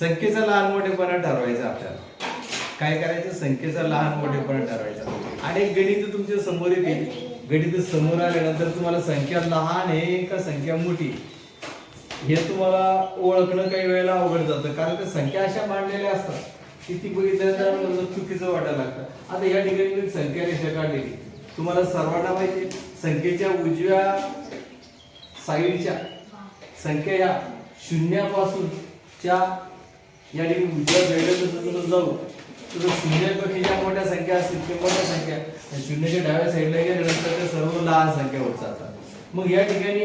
संख्येचा लहान मोठेपणा ठरवायचा आपल्याला. काय करायचं? संख्येचा लहान मोठेपणा ठरवायचा. आणि गणित तुमच्यासमोर येते. गणित समोर आल्यानंतर तुम्हाला संख्या लहान आहे का संख्या मोठी? हे तुम्हाला ओळखणं काही वेळेला अवघड जातं. कारण त्या संख्या अशा मांडलेल्या असतात की ती बघितल्यानंतर चुकीचं वाटायला लागतं. आता या ठिकाणी मी संख्या रेषा काढलेली. तुम्हाला सर्वांना माहिती संख्येच्या उजव्या साईडच्या संख्या या शून्यापासूनच्या या ठिकाणी उजव्या साईडला जसं जाऊ. तर शून्यापेक्षा ज्या मोठ्या संख्या असतील ते मोठ्या संख्या. आणि शून्याच्या डाव्या साईडला गेल्यानंतर त्या सर्व लहान संख्या होत जातात. मग या ठिकाणी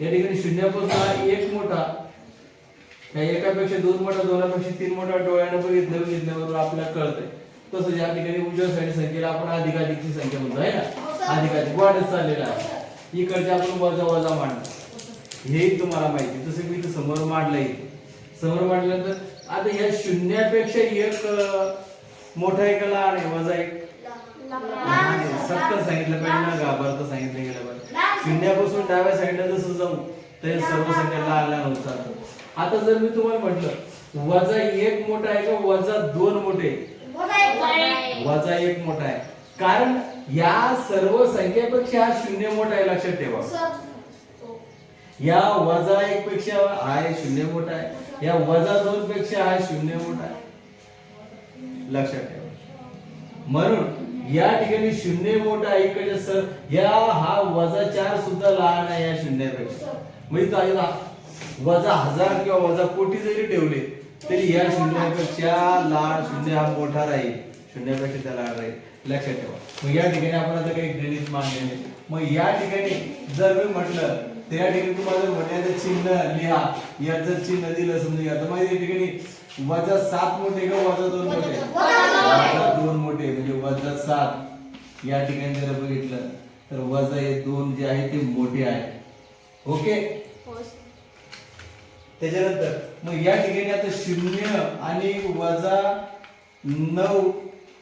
या ठिकाणी शून्यापासून हा एक मोठा या एकापेक्षा दोन मोठा दोनापेक्षा तीन मोठा डोळ्यानं बघितलं बघितल्याबरोबर आपल्याला कळतंय. तसं या ठिकाणी उजव्या साईड संख्येला आपण अधिकाधिकची संख्या म्हणतो आहे ना? अधिकाधिक वाढत चाललेला आहे. इकडचे आपण वजा वजा मांडतो. हेही तुम्हाला माहिती आहे. जसं मी इथं समोर मांडलंय. समोर मांडल्यानंतर आता या शून्यापेक्षा एक मोठा एक लहान आहे वजा एक. लहान आहे. सांगितलं पाहिजे ना घाबरता सांगितलं गेलं पाहिजे. शून्यापासून डाव्या साईडला जसं जाऊ तर सर्व संख्या लहान लहान होत आता जर मी तुम्हाला म्हटलं वजा एक मोठा आहे का वजा दोन मोठे? वजा एक मोठा आहे. कारण या सर्व संख्येपेक्षा हा शून्य मोठा आहे लक्षात ठेवा. या वजा एक पेक्षा हा शून्य मोठा आहे. या वजा दोन पेक्षा हा शून्य मोठा आहे. लक्षात ठेवा. म्हणून या ठिकाणी शून्य मोठा इकडे सर या हा वजा चार सुद्धा लहान आहे या शून्यापेक्षा. म्हणजे वजा हजार किंवा वजा कोटी जरी ठेवले तरी या शून्यापेक्षा लहान शून्य हा मोठा राहील. शून्यापेक्षा त्या लहान राहील. लक्षात ठेवा. मग या ठिकाणी आपण आता काही गणित नाही मग या ठिकाणी जर मी म्हटलं तर या ठिकाणी तुम्हाला म्हटलं चिन्ह लिहा. जर चिन्ह दिलं समजा आता माझ्या या ठिकाणी वजा सात मोठे का वजा दोन मोठे? वजा दोन. मोठे. म्हणजे वजा सात. या ठिकाणी जर बघितलं तर वजा हे दोन जे आहे ते मोठे आहे. ओके? त्याच्यानंतर मग या ठिकाणी आता शून्य आणि वजा नऊ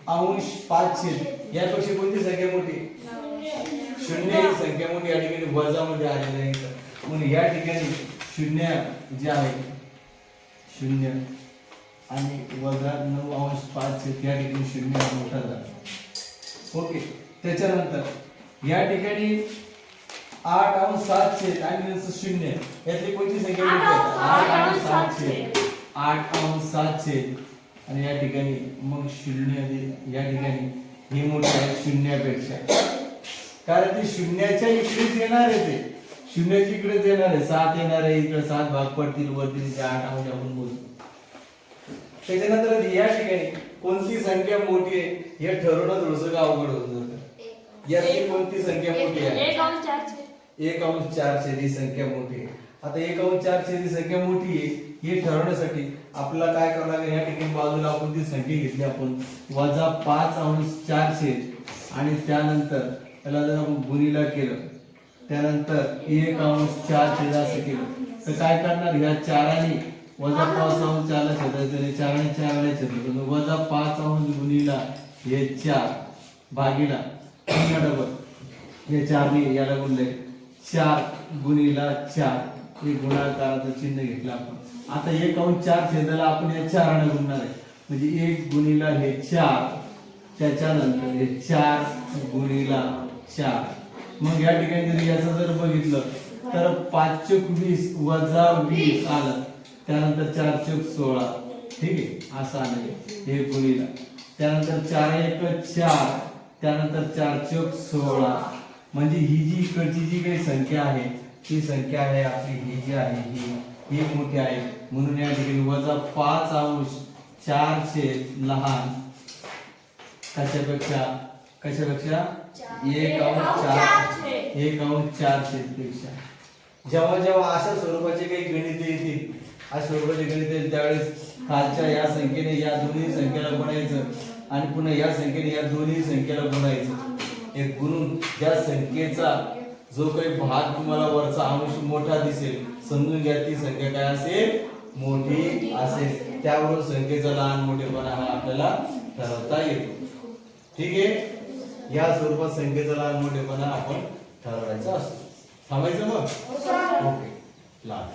अंश पाच छेद यापेक्षा कोणती संख्या मोठी? शून्य ही संख्या मोठी या ठिकाणी वजा मध्ये आलेली आहे म्हणून या ठिकाणी शून्य जे आहे शून्य आणि वजा नऊ अंश पाच या ठिकाणी शून्य हा मोठा झाला. ओके त्याच्यानंतर या ठिकाणी आठ अंश सात छेद आणि शून्य. यातली कोणती संख्या? आठ अंश सात छेद आठ अंश सात छेद आणि या ठिकाणी मग शून्य या ठिकाणी ही मोठी आहे शून्यापेक्षा. कारण ती शून्याच्या इकडेच येणार आहे ते. शून्याच्या इकडेच येणार आहे. सात येणार आहे इकडे सात भाग पडतील वरती ते आठ अंश आपण बोलू त्याच्यानंतर या ठिकाणी कोणती संख्या मोठी आहे हे ठरवणं थोडस अवघड होऊन जातं. यातली कोणती संख्या मोठी आहे? एक अंश चार छेद. एक अंश चार छेद ही संख्या मोठी आहे. आता एक अंश चार छेद ही संख्या मोठी आहे हे ठरवण्यासाठी आपल्याला काय करावं लागेल? या ठिकाणी बाजूला आपण ती संख्या घेतली आपण. वजा पाच अंश चार छेद आणि त्यानंतर त्याला जर आपण गुणीला केलं त्यानंतर एक अंश चार छेद असं केलं तर काय करणार? ह्या चाराने वजा पाच अंश चारला छेदायचं आणि चाराने चारला छेदायचं. वजा पाच अंश गुणीला हे चार भागीला पुन्हा डबल हे चारने याला गुणले. चार गुणीला चार. हे गुणाकाराचं चिन्ह घेतलं आपण. आता एक अंश चार छेदाला आपण या चाराने गुणणार आहे. म्हणजे एक गुणीला हे चार त्याच्यानंतर हे चार गुणीला चार मग या ठिकाणी जर याचं जर बघितलं तर पाच चोक वीस वजा वीस आलं. त्यानंतर चार चौक सोळा. ठीक आहे? असं आलं हे. गुणीला. त्यानंतर चार एक चार. त्यानंतर चार चौक सोळा. म्हणजे ही जी इकडची जी काही संख्या आहे ती संख्या आहे आपली ही जी आहे ही ही मोठी आहे. म्हणून या ठिकाणी वजा पाच अंश चार लहान. त्याच्यापेक्षा कशापेक्षा? एक अंश चार. एक अंश चार छेदपेक्षा जेव्हा जेव्हा अशा स्वरूपाचे काही गणित येतील अशा स्वरूपाचे गणित येतील त्यावेळेस खालच्या या संख्येने या दोन्ही संख्येला गुणायचं आणि पुन्हा या संख्येने या दोन्ही संख्येला गुणायचं हे गुणून त्या संख्येचा जो काही भाग तुम्हाला वरचा अंश मोठा दिसेल समजून घ्या ती संख्या काय असेल? मोठी असेल. त्यावरून संख्येचा लहान मोठेपणा हा आपल्याला ठरवता येतो. ठीक आहे? या स्वरूपात संख्येचा लहान मोठेपणा आपण ठरवायचा असतो. थांबायचं मग? ओके. लहान